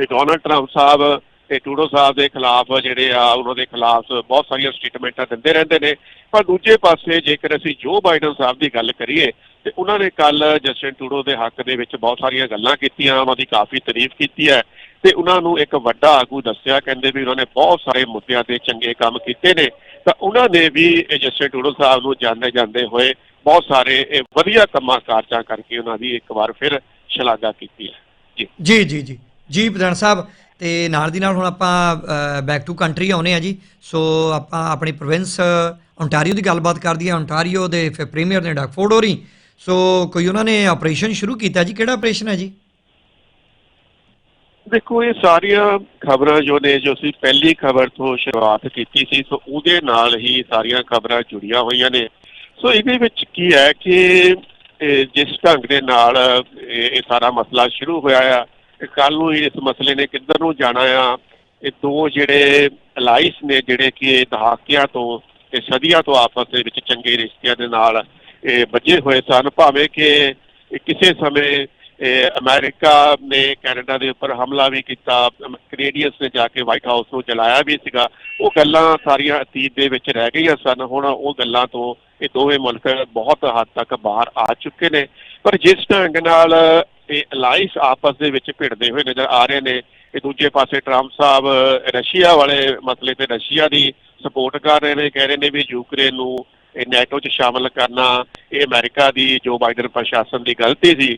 ਡੋਨਲਡ ਟਰੰਪ ਸਾਹਿਬ ਤੇ ਟੂਡੋ ਸਾਹਿਬ ਦੇ ਖਿਲਾਫ ਜਿਹੜੇ ਆ, ਉਹਨਾਂ ਦੇ ਖਿਲਾਫ ਬਹੁਤ ਸਾਰੀਆਂ ਸਟੇਟਮੈਂਟਾਂ ਦਿੰਦੇ ਰਹਿੰਦੇ ਨੇ। ਪਰ ਦੂਜੇ ਪਾਸੇ ਜੇਕਰ ਅਸੀਂ ਜੋ ਬਾਈਡਨ ਸਾਹਿਬ ਦੀ ਗੱਲ ਕਰੀਏ, ਤੇ ਉਹਨਾਂ ਨੇ ਕੱਲ ਜਸਟਿਨ ਟੂਡੋ ਦੇ ਹੱਕ ਦੇ ਵਿੱਚ ਬਹੁਤ ਸਾਰੀਆਂ ਗੱਲਾਂ ਕੀਤੀਆਂ, ਉਹਨਾਂ ਦੀ ਕਾਫੀ ਤਾਰੀਫ ਕੀਤੀ ਹੈ। ਤੇ ਉਹਨਾਂ ਨੂੰ ਇੱਕ ਵੱਡਾ ਆਗੂ ਦੱਸਿਆ, ਕਹਿੰਦੇ ਵੀ ਉਹਨਾਂ ਨੇ ਬਹੁਤ ਸਾਰੇ ਮੁੱਦਿਆਂ ਤੇ ਚੰਗੇ ਕੰਮ ਕੀਤੇ ਨੇ। ਤਾਂ ਉਹਨਾਂ ਨੇ ਵੀ ਜਸਟਿਨ ਟੂਡੋ ਸਾਹਿਬ ਨੂੰ ਜਾਣਦੇ ਜਾਂਦੇ ਹੋਏ ਬਹੁਤ ਸਾਰੇ ਵਧੀਆ ਕੰਮਾਂ ਕਾਰਜਾਂ ਕਰਕੇ ਉਹਨਾਂ ਦੀ ਇੱਕ ਵਾਰ ਫਿਰ ਸ਼ਲਾਘਾ ਕੀਤੀ ਹੈ। ਜੀ। ਜੀ ਜੀ ਜੀ। ਜੀ, ਪ੍ਰਧਾਨ ਸਾਹਿਬ ਤੇ ਨਾਲ ਦੀ ਨਾਲ ਹੁਣ ਆਪਾਂ ਬੈਕ ਟੂ ਕੰਟਰੀ ਆਉਨੇ ਆ ਜੀ। ਸੋ ਆਪਾਂ ਆਪਣੀ ਪ੍ਰੋਵਿੰਸ ਓਨਟਾਰੀਓ ਦੀ ਗੱਲਬਾਤ ਕਰਦੀ ਆ ਓਨਟਾਰੀਓ ਦੇ ਪ੍ਰੀਮੀਅਰ ਨੇ ਡਾਕਫੋਰਡ ਹੋਰੀ। ਸੋ ਕੋਈ ਉਹਨਾਂ ਨੇ ਆਪਰੇਸ਼ਨ ਸ਼ੁਰੂ ਕੀਤਾ ਜੀ? ਕਿਹੜਾ ਆਪਰੇਸ਼ਨ ਹੈ ਜੀ? ਦੇਖੋ, ਇਹ ਸਾਰੀਆਂ ਖਬਰਾਂ ਜੋ ਨੇ, ਜੋ ਅਸੀਂ ਪਹਿਲੀ ਖਬਰ ਤੋਂ ਸ਼ੁਰੂਆਤ ਕੀਤੀ ਸੀ ਸੋ ਉਹਦੇ ਨਾਲ ਹੀ ਸਾਰੀਆਂ ਖਬਰਾਂ ਜੁੜੀਆਂ ਹੋਈਆਂ ਨੇ। ਸੋ ਇਹਦੇ ਵਿੱਚ ਕੀ ਹੈ ਕਿ ਜਿਸ ਢੰਗ ਦੇ ਨਾਲ ਇਹ ਸਾਰਾ ਮਸਲਾ ਸ਼ੁਰੂ ਹੋਇਆ ਆ। ਕੱਲ ਨੂੰ ਇਸ ਮਸਲੇ ਨੇ ਕਿੱਧਰ ਨੂੰ ਜਾਣਾ ਆ? ਇਹ ਦੋ ਜਿਹੜੇ ਅਲਾਈਸ ਨੇ, ਜਿਹੜੇ ਕਿ ਦਹਾਕਿਆਂ ਤੋਂ ਤੇ ਸਦੀਆਂ ਤੋਂ ਆਪਸ ਦੇ ਵਿੱਚ ਚੰਗੇ ਰਿਸ਼ਤਿਆਂ ਦੇ ਨਾਲ ਇਹ ਬੱਝੇ ਹੋਏ ਸਨ। ਭਾਵੇਂ ਕਿ ਕਿਸੇ ਸਮੇਂ ਇਹ ਅਮਰੀਕਾ ਨੇ ਕੈਨੇਡਾ ਦੇ ਉੱਪਰ ਹਮਲਾ ਵੀ ਕੀਤਾ ਅਮ ਕੈਨੇਡੀਅਨਸ ਨੇ ਜਾ ਕੇ ਵਾਈਟ ਹਾਊਸ ਨੂੰ ਚਲਾਇਆ ਵੀ ਸੀਗਾ। ਉਹ ਗੱਲਾਂ ਸਾਰੀਆਂ ਅਤੀਤ ਦੇ ਵਿੱਚ ਰਹਿ ਗਈਆਂ ਸਨ। ਹੁਣ ਉਹ ਗੱਲਾਂ ਤੋਂ ਇਹ ਦੋਵੇਂ ਮੁਲਕ ਬਹੁਤ ਹੱਦ ਤੱਕ ਬਾਹਰ ਆ ਚੁੱਕੇ ਨੇ। ਪਰ ਜਿਸ ਢੰਗ ਨਾਲ ਇਹ ਅਲਾਈਸ ਆਪਸ ਦੇ ਵਿੱਚ ਭਿੜਦੇ ਹੋਏ ਨਜ਼ਰ ਆ ਰਹੇ ਨੇ। ਇਹ ਦੂਜੇ ਪਾਸੇ ਟਰੰਪ ਸਾਹਿਬ ਰਸ਼ੀਆ ਵਾਲੇ ਮਸਲੇ ਤੇ ਰਸ਼ੀਆ ਦੀ ਸਪੋਰਟ ਕਰ ਰਹੇ ਨੇ। ਕਹਿ ਰਹੇ ਨੇ ਵੀ ਯੂਕਰੇਨ ਨੂੰ ਇਹ ਨੈਟੋ 'ਚ ਸ਼ਾਮਲ ਕਰਨਾ, ਇਹ ਅਮਰੀਕਾ ਦੀ ਜੋ ਬਾਈਡਨ ਪ੍ਰਸ਼ਾਸਨ ਦੀ ਗਲਤੀ ਸੀ।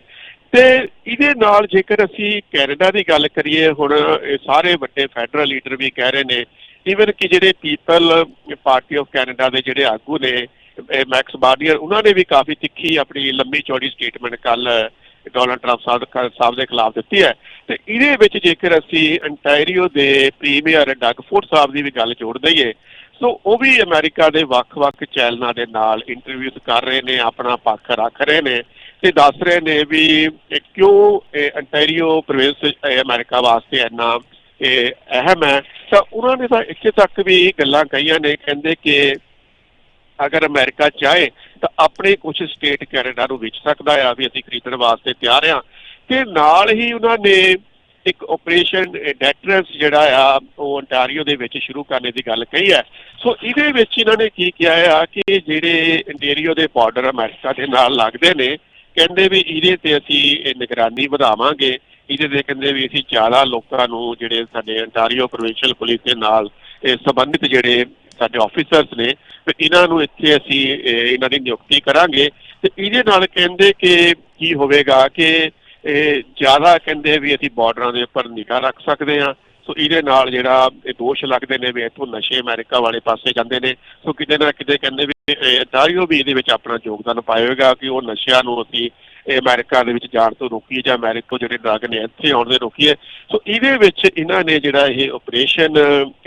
ਤੇ ਇਹਦੇ ਨਾਲ ਜੇਕਰ ਅਸੀਂ ਕੈਨੇਡਾ ਦੀ ਗੱਲ ਕਰੀਏ, ਹੁਣ ਇਹ ਸਾਰੇ ਵੱਡੇ ਫੈਡਰਲ ਲੀਡਰ ਵੀ ਕਹਿ ਰਹੇ ਨੇ ਈਵਨ ਕਿ ਜਿਹੜੇ ਪੀਪਲ ਪਾਰਟੀ ਆਫ ਕੈਨੇਡਾ ਦੇ ਜਿਹੜੇ ਆਗੂ ਨੇ, ਇਹ ਮੈਕਸ ਬਾਰਡੀਅਰ ਉਹਨਾਂ ਨੇ ਵੀ ਕਾਫੀ ਤਿੱਖੀ ਆਪਣੀ ਲੰਮੀ ਚੌੜੀ ਸਟੇਟਮੈਂਟ ਕੱਲ ਡੋਨਲਡ ਟਰੰਪ ਸਾਹਿਬ ਸਾਹਿਬ ਦੇ ਖਿਲਾਫ ਦਿੱਤੀ ਹੈ। ਤੇ ਇਹਦੇ ਵਿੱਚ ਜੇਕਰ ਅਸੀਂ ਅੰਟਾਰੀਓ ਦੇ ਪ੍ਰੀਮੀਅਰ ਡਗਫੋਰਡ ਸਾਹਿਬ ਦੀ ਵੀ ਗੱਲ ਜੋੜ ਦਈਏ, ਸੋ ਉਹ ਵੀ ਅਮਰੀਕਾ ਦੇ ਵੱਖ-ਵੱਖ ਚੈਨਲਾਂ ਦੇ ਨਾਲ ਇੰਟਰਵਿਊਜ਼ ਕਰ ਰਹੇ ਨੇ, ਆਪਣਾ ਪੱਖ ਰੱਖ ਰਹੇ ਨੇ ਤੇ ਦੱਸ ਰਹੇ ਨੇ ਵੀ ਕਿਉਂ ਇਹ ਅੰਟਾਰੀਓ ਪ੍ਰੋਵਿੰਸ ਇਹ ਅਮਰੀਕਾ ਵਾਸਤੇ ਇੰਨਾ ਇਹ ਅਹਿਮ ਹੈ। ਤਾਂ ਉਹਨਾਂ ਨੇ ਤਾਂ ਇੱਥੇ ਤੱਕ ਵੀ ਗੱਲਾਂ ਕਹੀਆਂ ਨੇ, ਕਹਿੰਦੇ ਕਿ ਅਗਰ ਅਮਰੀਕਾ ਚਾਹੇ ਤਾਂ ਆਪਣੇ ਕੁਝ ਸਟੇਟ ਕੈਨੇਡਾ ਨੂੰ ਵੇਚ ਸਕਦਾ ਆ ਵੀ ਅਸੀਂ ਖਰੀਦਣ ਵਾਸਤੇ ਤਿਆਰ ਆ। ਤੇ ਨਾਲ ਹੀ ਉਹਨਾਂ ਨੇ ਇੱਕ ਆਪਰੇਸ਼ਨ ਡੈਟਰੈਂਸ ਜਿਹੜਾ ਆ, ਉਹ ਅੰਟਾਰੀਓ ਦੇ ਵਿੱਚ ਸ਼ੁਰੂ ਕਰਨੇ ਦੀ ਗੱਲ ਕਹੀ ਹੈ ਸੋ ਇਹਦੇ ਵਿੱਚ ਇਹਨਾਂ ਨੇ ਕੀ ਕਿਹਾ ਆ ਕਿ ਜਿਹੜੇ ontario ਦੇ ਬਾਰਡਰ ਅਮਰੀਕਾ ਦੇ ਨਾਲ ਲੱਗਦੇ ਨੇ, ਕਹਿੰਦੇ ਵੀ ਇਹਦੇ ਤੇ ਅਸੀਂ ਇਹ ਨਿਗਰਾਨੀ ਵਧਾਵਾਂਗੇ। ਇਹਦੇ ਤੇ ਕਹਿੰਦੇ ਵੀ ਅਸੀਂ ਜ਼ਿਆਦਾ ਲੋਕਾਂ ਨੂੰ ਜਿਹੜੇ ਸਾਡੇ ਅੰਟਾਰੀਓ ਪ੍ਰੋਵਿੰਸ਼ੀਅਲ ਪੁਲਿਸ ਦੇ ਨਾਲ ਇਹ ਸੰਬੰਧਿਤ ਜਿਹੜੇ ਸਾਡੇ ਆਫੀਸਰਸ ਨੇ ਤੇ ਇਹਨਾਂ ਨੂੰ ਇੱਥੇ ਅਸੀਂ ਇਹਨਾਂ ਦੀ ਨਿਯੁਕਤੀ ਕਰਾਂਗੇ ਤੇ ਇਹਦੇ ਨਾਲ ਕਹਿੰਦੇ ਕਿ ਕੀ ਹੋਵੇਗਾ ਕਿ ਇਹ ਜ਼ਿਆਦਾ ਕਹਿੰਦੇ ਵੀ ਅਸੀਂ ਬਾਰਡਰਾਂ ਦੇ ਉੱਪਰ ਨਿਗਾਹ ਰੱਖ ਸਕਦੇ ਹਾਂ। ਸੋ ਇਹਦੇ ਨਾਲ ਜਿਹੜਾ ਇਹ ਦੋਸ਼ ਲੱਗਦੇ ਨੇ ਵੀ ਇੱਥੋਂ ਨਸ਼ੇ ਅਮਰੀਕਾ ਵਾਲੇ ਪਾਸੇ ਜਾਂਦੇ ਨੇ। ਸੋ ਕਿਤੇ ਨਾ ਕਿਤੇ ਕਹਿੰਦੇ ਵੀ ਦਾਰੀਓ ਵੀ ਇਹਦੇ ਵਿੱਚ ਆਪਣਾ ਯੋਗਦਾਨ ਪਾਏਗਾ ਕਿ ਉਹ ਨਸ਼ਿਆਂ ਨੂੰ ਅਸੀਂ ਇਹ ਅਮਰੀਕਾ ਦੇ ਵਿੱਚ ਜਾਣ ਤੋਂ ਰੋਕੀਏ ਜਾਂ ਅਮਰੀਕਾ ਤੋਂ ਜਿਹੜੇ ਡਰੱਗ ਨੇ ਇੱਥੇ ਆਉਣ ਦੇ ਰੋਕੀਏ। ਸੋ ਇਹਦੇ ਵਿੱਚ ਇਹਨਾਂ ਨੇ ਜਿਹੜਾ ਇਹ ਆਪਰੇਸ਼ਨ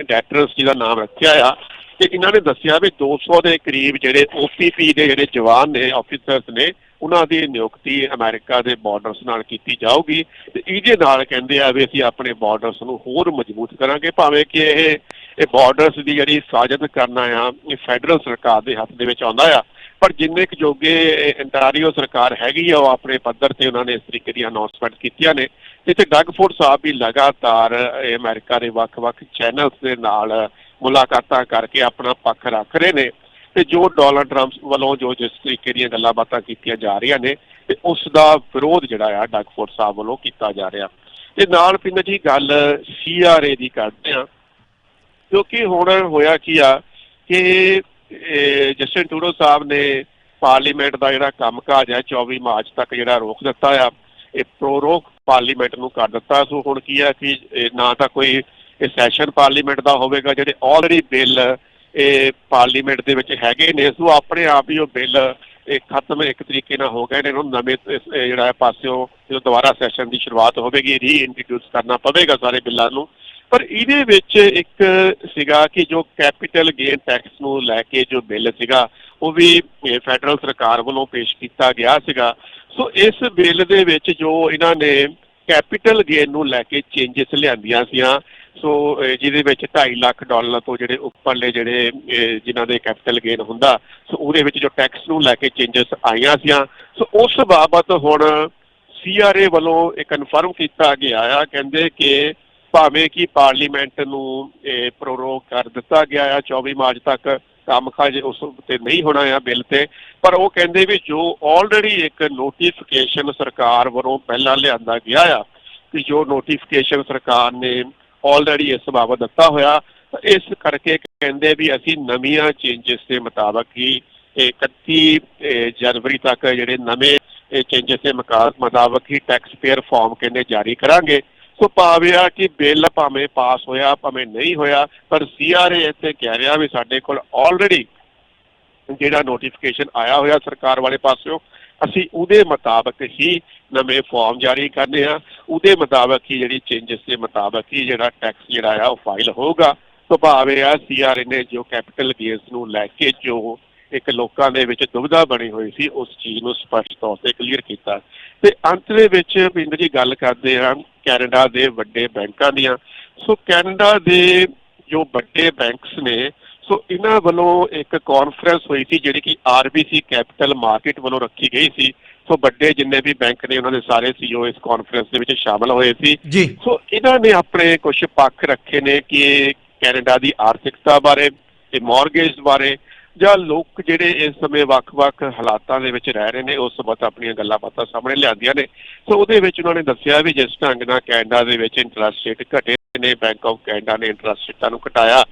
ਡੈਟਰਸ ਜਿਹਦਾ ਨਾਮ ਰੱਖਿਆ ਆ ਤੇ ਇਹਨਾਂ ਨੇ ਦੱਸਿਆ ਵੀ 200 ਦੇ ਕਰੀਬ ਜਿਹੜੇ OPP ਦੇ ਜਿਹੜੇ ਜਵਾਨ ਨੇ ਆਫੀਸਰਸ ਨੇ, ਉਹਨਾਂ ਦੀ ਨਿਯੁਕਤੀ ਅਮਰੀਕਾ ਦੇ ਬਾਰਡਰਸ ਨਾਲ ਕੀਤੀ ਜਾਊਗੀ ਤੇ ਇਹਦੇ ਨਾਲ ਕਹਿੰਦੇ ਆ ਵੀ ਅਸੀਂ ਆਪਣੇ ਬਾਰਡਰਸ ਨੂੰ ਹੋਰ ਮਜ਼ਬੂਤ ਕਰਾਂਗੇ, ਭਾਵੇਂ ਕਿ ਇਹ ਇਹ ਬਾਰਡਰਸ ਦੀ ਜਿਹੜੀ ਹਿਫਾਜ਼ਤ ਕਰਨਾ ਆ, ਇਹ ਫੈਡਰਲ ਸਰਕਾਰ ਦੇ ਹੱਥ ਦੇ ਵਿੱਚ ਆਉਂਦਾ ਆ, ਪਰ ਜਿੰਨੇ ਕੁ ਜੋਗੇ ਇੰਟਾਰੀਓ ਸਰਕਾਰ ਹੈਗੀ ਆ, ਉਹ ਆਪਣੇ ਪੱਧਰ ਤੇ ਉਹਨਾਂ ਨੇ ਇਸ ਤਰੀਕੇ ਦੀਆਂ ਅਨਾਉਂਸਮੈਂਟ ਕੀਤੀਆਂ ਨੇ, ਇੱਥੇ ਡੱਗ ਫੋਰਡ ਸਾਹਿਬ ਵੀ ਲਗਾਤਾਰ ਇਹ ਅਮਰੀਕਾ ਦੇ ਵੱਖ-ਵੱਖ ਚੈਨਲਸ ਦੇ ਨਾਲ ਮੁਲਾਕਾਤਾਂ ਕਰਕੇ ਆਪਣਾ ਪੱਖ ਰੱਖ ਰਹੇ ਨੇ ਤੇ ਜੋ ਡੋਨਲਡ ਟਰੰਪ ਵੱਲੋਂ ਜੋ ਜਿਸ ਤਰੀਕੇ ਦੀਆਂ ਗੱਲਾਂ ਬਾਤਾਂ ਕੀਤੀਆਂ ਜਾ ਰਹੀਆਂ ਨੇ ਤੇ ਉਸ ਦਾ ਵਿਰੋਧ ਜਿਹੜਾ ਆ ਡੱਗ ਸਾਹਿਬ ਵੱਲੋਂ ਕੀਤਾ ਜਾ ਰਿਹਾ। ਤੇ ਨਾਲ ਪਿੰਡ ਜੀ ਗੱਲ ਸੀਆਰਏ ਦੀ ਕਰਦੇ ਆ ਕਿਉਂਕਿ ਹੁਣ ਹੋਇਆ ਕੀ ਆ ਕਿ ਜਸਟਿਨ ਟੂਡੋ ਸਾਹਿਬ ਨੇ ਪਾਰਲੀਮੈਂਟ ਦਾ ਜਿਹੜਾ ਕੰਮਕਾਜ ਹੈ 24 ਮਾਰਚ ਤੱਕ ਜਿਹੜਾ ਰੋਕ ਦਿੱਤਾ ਆ, ਇਹ ਪ੍ਰੋਰੋਕ ਪਾਰਲੀਮੈਂਟ ਨੂੰ ਕਰ ਦਿੱਤਾ। ਸੋ ਹੁਣ ਕੀ ਆ ਕਿ ਨਾ ਤਾਂ ਕੋਈ ਇਹ ਸੈਸ਼ਨ ਪਾਰਲੀਮੈਂਟ ਦਾ ਹੋਵੇਗਾ, ਜਿਹੜੇ ਆਲਰੇਡੀ ਬਿੱਲ ਇਹ ਪਾਰਲੀਮੈਂਟ ਦੇ ਵਿੱਚ ਹੈਗੇ ਨੇ ਸੋ ਆਪਣੇ ਆਪ ਹੀ ਉਹ ਬਿੱਲ ਇਹ ਖਤਮ ਇੱਕ ਤਰੀਕੇ ਨਾਲ ਹੋ ਗਏ ਨੇ, ਇਹਨੂੰ ਨਵੇਂ ਜਿਹੜਾ ਹੈ ਪਾਸਿਓਂ ਜਦੋਂ ਦੁਬਾਰਾ ਸੈਸ਼ਨ ਦੀ ਸ਼ੁਰੂਆਤ ਹੋਵੇਗੀ ਰੀ ਇੰਟਰੋਡਿਊਸ ਕਰਨਾ ਪਵੇਗਾ ਸਾਰੇ ਬਿੱਲਾਂ ਨੂੰ। ਪਰ ਇਹਦੇ ਵਿੱਚ ਇੱਕ ਸੀਗਾ ਕਿ ਜੋ ਕੈਪੀਟਲ ਗੇਨ ਟੈਕਸ ਨੂੰ ਲੈ ਕੇ ਜੋ ਬਿੱਲ ਸੀਗਾ, ਉਹ ਵੀ ਫੈਡਰਲ ਸਰਕਾਰ ਵੱਲੋਂ ਪੇਸ਼ ਕੀਤਾ ਗਿਆ ਸੀਗਾ। ਸੋ ਇਸ ਬਿੱਲ ਦੇ ਵਿੱਚ ਜੋ ਇਹਨਾਂ ਨੇ ਕੈਪੀਟਲ ਗੇਨ ਨੂੰ ਲੈ ਕੇ ਚੇਂਜਸ ਲਿਆਂਦੀਆਂ ਸੀਆਂ ਸੋ ਜਿਹਦੇ ਵਿੱਚ 2.5 ਲੱਖ ਡਾਲਰ ਤੋਂ ਜਿਹੜੇ ਉੱਪਰਲੇ ਜਿਹੜੇ, ਅਹ, ਜਿਨ੍ਹਾਂ ਦੇ ਕੈਪੀਟਲ ਗੇਨ ਹੁੰਦਾ, ਸੋ ਉਹਦੇ ਵਿੱਚ ਜੋ ਟੈਕਸ ਨੂੰ ਲੈ ਕੇ ਚੇਂਜਸ ਆਈਆਂ ਸੀਆਂ। ਸੋ, ਉਸ ਬਾਬਤ ਹੁਣ ਸੀਆਰਏ ਵੱਲੋਂ ਇਹ ਕਨਫਰਮ ਕੀਤਾ ਗਿਆ ਆ, ਕਹਿੰਦੇ ਕਿ ਭਾਵੇਂ ਕਿ ਪਾਰਲੀਮੈਂਟ ਨੂੰ, ਇਹ ਪ੍ਰੋਰੋਗ ਕਰ ਦਿੱਤਾ ਗਿਆ ਆ 24 ਮਾਰਚ ਤੱਕ ਕੰਮਕਾਜ ਉਸ ਤੇ ਨਹੀਂ ਹੋਣਾ ਆ ਬਿੱਲ ਤੇ, ਪਰ ਉਹ ਕਹਿੰਦੇ ਵੀ ਜੋ ਆਲਰੇਡੀ ਇੱਕ ਨੋਟੀਫਿਕੇਸ਼ਨ ਸਰਕਾਰ ਵੱਲੋਂ ਪਹਿਲਾਂ ਲਿਆਂਦਾ ਗਿਆ ਆ ਕਿ ਜੋ ਨੋਟੀਫਿਕੇਸ਼ਨ ਸਰਕਾਰ ਨੇ ਆਲਰੇਡੀ ਇਸ ਬਾਬਤ ਦਿੱਤਾ ਹੋਇਆ। ਇਸ ਕਰਕੇ ਕਹਿੰਦੇ ਵੀ ਅਸੀਂ ਨਵੀਆਂ ਚੇਂਜਸ ਦੇ ਮੁਤਾਬਕ ਹੀ ਇਹ 31 ਜਨਵਰੀ ਤੱਕ ਜਿਹੜੇ ਨਵੇਂ ਚੇਂਜਸ ਦੇ ਮੁਕਾ- ਮੁਤਾਬਕ ਹੀ ਟੈਕਸ ਪੇਅਰ ਫਾਰਮ ਕਹਿੰਦੇ ਜਾਰੀ ਕਰਾਂਗੇ। ਸੋ ਭਾਵਿਆ ਕਿ ਬਿੱਲ ਭਾਵੇਂ ਪਾਸ ਹੋਇਆ, ਭਾਵੇਂ ਨਹੀਂ ਹੋਇਆ, ਪਰ ਸੀਆਰਏ ਇੱਥੇ ਕਹਿ ਰਿਹਾ ਵੀ ਸਾਡੇ ਕੋਲ ਆਲਰੇਡੀ ਜਿਹੜਾ ਨੋਟੀਫਿਕੇਸ਼ਨ ਆਇਆ ਹੋਇਆ ਸਰਕਾਰ ਵਾਲੇ ਪਾਸਿਓਂ ਅਸੀਂ ਉਹਦੇ ਮੁਤਾਬਕ ਹੀ ਨਵੇਂ ਫਾਰਮ ਜਾਰੀ ਕਰਨੇ ਆ। ਉਹਦੇ ਮੁਤਾਬਕ ਹੀ ਜਿਹੜੀ ਚੇਂਜਸ ਦੇ ਮੁਤਾਬਕ ਹੀ ਜਿਹੜਾ ਟੈਕਸ ਜਿਹੜਾ ਆ ਉਹ ਫਾਈਲ ਹੋਊਗਾ। ਸੁਭਾਵ ਇਹ ਆ ਸੀਆਰਏ ਨੇ ਜੋ ਕੈਪੀਟਲ ਗੇਨਸ ਨੂੰ ਲੈ ਕੇ ਜੋ ਇੱਕ ਲੋਕਾਂ ਦੇ ਵਿੱਚ ਦੁਬਿਧਾ ਬਣੀ ਹੋਈ ਸੀ, ਉਸ ਚੀਜ਼ ਨੂੰ ਸਪਸ਼ਟ ਤੌਰ ਤੇ ਕਲੀਅਰ ਕੀਤਾ। ਤੇ ਅੰਤ ਦੇ ਵਿੱਚ ਪਿੰਡ ਜੀ ਗੱਲ ਕਰਦੇ ਹਾਂ ਕੈਨੇਡਾ ਦੇ ਵੱਡੇ ਬੈਂਕਾਂ ਦੀਆਂ। ਸੋ ਕੈਨੇਡਾ ਦੇ ਜੋ ਵੱਡੇ ਬੈਂਕਸ ਨੇ ਸੋ ਇਹਨਾਂ ਵੱਲੋਂ ਇੱਕ ਕਾਨਫਰੰਸ ਹੋਈ ਸੀ ਜਿਹੜੀ ਕਿ ਆਰਬੀਸੀ ਕੈਪੀਟਲ ਮਾਰਕੀਟ ਵੱਲੋਂ ਰੱਖੀ ਗਈ ਸੀ। ਸੋ ਵੱਡੇ ਜਿੰਨੇ ਵੀ ਬੈਂਕ ਨੇ ਉਹਨਾਂ ਦੇ ਸਾਰੇ ਸੀਓ ਇਸ ਕਾਨਫਰੰਸ ਦੇ ਵਿੱਚ ਸ਼ਾਮਲ ਹੋਏ ਸੀ। ਸੋ ਇਹਨਾਂ ਨੇ ਆਪਣੇ ਕੁਝ ਪੱਖ ਰੱਖੇ ਨੇ ਕਿ ਕੈਨੇਡਾ ਦੀ ਆਰਥਿਕਤਾ ਬਾਰੇ ਤੇ ਮਾਰਗੇਜ ਬਾਰੇ ਜਾਂ ਲੋਕ ਜਿਹੜੇ ਇਸ ਸਮੇਂ ਵੱਖ-ਵੱਖ ਹਾਲਾਤਾਂ ਦੇ ਵਿੱਚ ਰਹਿ ਰਹੇ ਨੇ ਉਸ ਸੰਬੰਧ ਆਪਣੀਆਂ ਗੱਲਾਂ ਬਾਤਾਂ ਸਾਹਮਣੇ ਲਿਆਂਦੀਆਂ ਨੇ। ਸੋ ਉਹਦੇ ਵਿੱਚ ਉਹਨਾਂ ਨੇ ਦੱਸਿਆ ਵੀ ਜਿਸ ਢੰਗ ਨਾਲ ਕੈਨੇਡਾ ਦੇ ਵਿੱਚ ਇੰਟਰਸਟ ਰੇਟ ਘਟੇ ਨੇ ਬੈਂਕ ਆਫ ਕੈਨੇਡਾ ਨੇ ਇੰਟਰਸਟ ਰੇਟਾਂ ਨੂੰ ਘਟਾਇਆ।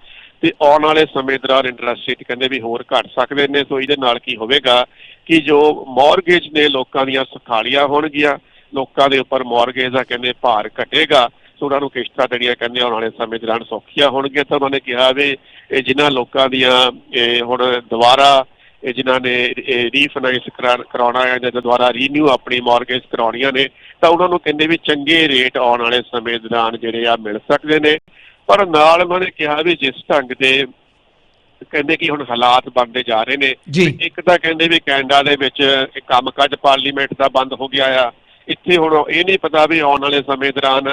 ਤੇ ਆਉਣ ਵਾਲੇ ਸਮੇਂ ਦੌਰਾਨ ਇੰਟਰਸਟ ਰੇਟ ਕਹਿੰਦੇ ਵੀ ਹੋਰ ਘਟ ਸਕਦੇ ਨੇ, ਸੋ ਇਹਦੇ ਨਾਲ ਕੀ ਹੋਵੇਗਾ ਕਿ ਜੋ ਮਾਰਗੇਜ ਨੇ ਲੋਕਾਂ ਦੀਆਂ ਸੁਖਾਲੀਆਂ ਹੋਣਗੀਆਂ, ਲੋਕਾਂ ਦੇ ਉੱਪਰ ਮਾਰਗੇਜ ਦਾ ਕਹਿੰਦੇ ਭਾਰ ਘਟੇਗਾ, ਸੋ ਉਹਨਾਂ ਨੂੰ ਕਿਸ਼ਤਾਂ ਜਿਹੜੀਆਂ ਕਹਿੰਦੇ ਆਉਣ ਵਾਲੇ ਸਮੇਂ ਦੌਰਾਨ ਸੌਖੀਆਂ ਹੋਣਗੀਆਂ, ਤਾਂ ਉਹਨਾਂ ਨੇ ਕਿਹਾ ਵੀ ਇਹ ਜਿਨ੍ਹਾਂ ਲੋਕਾਂ ਦੀਆਂ, ਇਹ ਹੁਣ ਦੁਬਾਰਾ ਇਹ ਜਿਨ੍ਹਾਂ ਨੇ ਰੀਫਾਈਨਾਂਸ ਕਰਾਉਣਾ ਹੈ ਜਾਂ ਦੁਬਾਰਾ ਰੀਨਿਊ ਆਪਣੀ ਮਾਰਗੇਜ ਕਰਾਉਣੀਆਂ ਨੇ, ਤਾਂ ਉਹਨਾਂ ਨੂੰ ਕਹਿੰਦੇ ਵੀ ਚੰਗੇ ਰੇਟ ਆਉਣ ਵਾਲੇ ਸਮੇਂ ਦੌਰਾਨ ਜਿਹੜੇ ਆ ਮਿਲ ਸਕਦੇ ਨੇ। ਪਰ ਨਾਲ ਉਹਨਾਂ ਨੇ ਕਿਹਾ ਵੀ ਜਿਸ ਢੰਗ ਦੇ ਕਹਿੰਦੇ ਕਿ ਹੁਣ ਹਾਲਾਤ ਬਣਦੇ ਜਾ ਰਹੇ ਨੇ ਇੱਕ ਤਾਂ ਕਹਿੰਦੇ ਵੀ ਕੈਨੇਡਾ ਦੇ ਵਿੱਚ ਇਹ ਕੰਮਕਾਜ ਪਾਰਲੀਮੈਂਟ ਦਾ ਬੰਦ ਹੋ ਗਿਆ ਆ। ਇੱਥੇ ਹੁਣ ਇਹ ਨਹੀਂ ਪਤਾ ਵੀ ਆਉਣ ਵਾਲੇ ਸਮੇਂ ਦੌਰਾਨ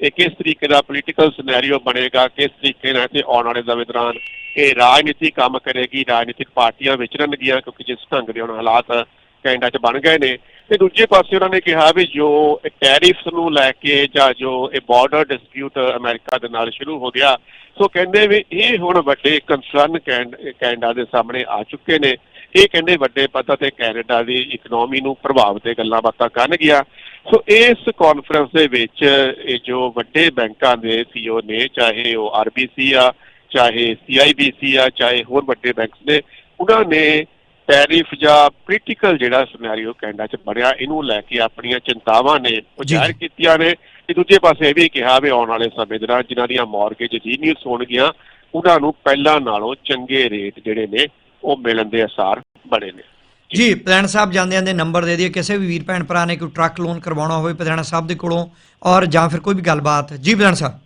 ਇਹ ਕਿਸ ਤਰੀਕੇ ਦਾ ਪੋਲੀਟੀਕਲ ਸਿਨੈਰੀਓ ਬਣੇਗਾ ਕਿਸ ਤਰੀਕੇ ਨਾਲ ਤੇ ਆਉਣ ਵਾਲੇ ਸਮੇਂ ਦੌਰਾਨ ਇਹ ਰਾਜਨੀਤੀ ਕੰਮ ਕਰੇਗੀ ਰਾਜਨੀਤਿਕ ਪਾਰਟੀਆਂ ਵਿਚਰਨਗੀਆਂ ਕਿਉਂਕਿ ਜਿਸ ਢੰਗ ਦੇ ਹੁਣ ਹਾਲਾਤ ਕੈਨੇਡਾ 'ਚ ਬਣ ਗਏ ਨੇ ਤੇ ਦੂਜੇ ਪਾਸੇ ਉਹਨਾਂ ਨੇ ਕਿਹਾ ਵੀ ਜੋ ਟੈਰਿਫਸ ਨੂੰ ਲੈ ਕੇ ਜਾਂ ਜੋ ਇਹ ਬਾਰਡਰ ਡਿਸਪਿਊਟ ਅਮਰੀਕਾ ਦੇ ਨਾਲ ਸ਼ੁਰੂ ਹੋ ਗਿਆ, ਸੋ ਕਹਿੰਦੇ ਵੀ ਇਹ ਹੁਣ ਵੱਡੇ ਕੰਸਰਨ ਕੈਨੇਡਾ ਦੇ ਸਾਹਮਣੇ ਆ ਚੁੱਕੇ ਨੇ। ਇਹ ਕਹਿੰਦੇ ਵੱਡੇ ਪੱਧਰ ਤੇ ਕੈਨੇਡਾ ਦੀ ਇਕਨੋਮੀ ਨੂੰ ਪ੍ਰਭਾਵ ਤੇ ਗੱਲਾਂ ਬਾਤਾਂ ਕਰਨਗੀਆਂ ਸੋ ਇਸ ਕਾਨਫਰੰਸ ਦੇ ਵਿੱਚ ਇਹ ਜੋ ਵੱਡੇ ਬੈਂਕਾਂ ਦੇ ਸੀਓ ਨੇ, ਚਾਹੇ ਉਹ ਆਰਬੀਸੀ ਆ, ਚਾਹੇ ਸੀਆਈਬੀਸੀ ਆ, ਚਾਹੇ ਹੋਰ ਵੱਡੇ ਬੈਂਕਸ ਨੇ, ਉਹਨਾਂ ਨੇ ਟੈਰਿਫ ਜਾਂ ਪੋਲੀਟੀਕਲ ਜਿਹੜਾ ਸਿਨੈਰੀਓ ਕੈਨੇਡਾ 'ਚ ਬਣਿਆ ਇਹਨੂੰ ਲੈ ਕੇ ਆਪਣੀਆਂ ਚਿੰਤਾਵਾਂ ਨੇ ਉਹ। ਜ਼ਾਹਿਰ ਕੀਤੀਆਂ ਨੇ। ਤੇ ਦੂਜੇ ਪਾਸੇ ਇਹ ਵੀ ਕਿਹਾ ਵੀ ਆਉਣ ਵਾਲੇ ਸਮੇਂ ਦੌਰਾਨ ਜਿਨ੍ਹਾਂ ਦੀਆਂ ਮਾਰਗੇਜ ਰੀਨਿਊਸ ਹੋਣਗੀਆਂ ਉਹਨਾਂ ਨੂੰ ਪਹਿਲਾਂ ਨਾਲੋਂ ਚੰਗੇ ਰੇਟ ਜਿਹੜੇ ਨੇ ਉਹ ਮਿਲਣ ਦੇ ਅਸਾਰ ਬਣੇ ਨੇ। ਜੀ। ਪ੍ਰਧਾਨ ਸਾਹਿਬ ਜਾਂਦੇ ਜਾਂਦੇ ਨੰਬਰ ਦੇ ਦਈਏ ਕਿਸੇ ਵੀ ਵੀਰ ਭੈਣ ਭਰਾ ਨੇ ਕੋਈ ਟਰੱਕ ਲੋਨ ਕਰਵਾਉਣਾ ਹੋਵੇ ਪ੍ਰਧਾਨ ਸਾਹਿਬ ਦੇ ਕੋਲੋਂ ਔਰ ਜਾਂ ਫਿਰ ਕੋਈ ਵੀ ਗੱਲਬਾਤ। ਜੀ ਪ੍ਰਧਾਨ ਸਾਹਿਬ।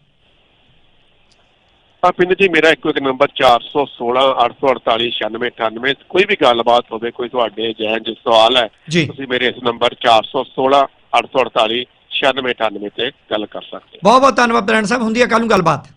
ਆ ਪਿੰਡ ਜੀ ਮੇਰਾ ਇੱਕੋ ਇੱਕ ਨੰਬਰ 416 848 9698 ਕੋਈ ਵੀ ਗੱਲਬਾਤ ਹੋਵੇ ਕੋਈ ਤੁਹਾਡੇ ਜਹਿਨ ਚ ਸਵਾਲ ਹੈ ਤੁਸੀਂ ਮੇਰੇ ਇਸ ਨੰਬਰ 416 848 9698 ਤੇ ਗੱਲ ਕਰ ਸਕਦੇ ਹੋ। ਬਹੁਤ ਬਹੁਤ ਧੰਨਵਾਦ ਪ੍ਰਧਾਨ ਸਾਹਿਬ ਹੁੰਦੀ ਹੈ ਕੱਲ ਨੂੰ ਗੱਲਬਾਤ।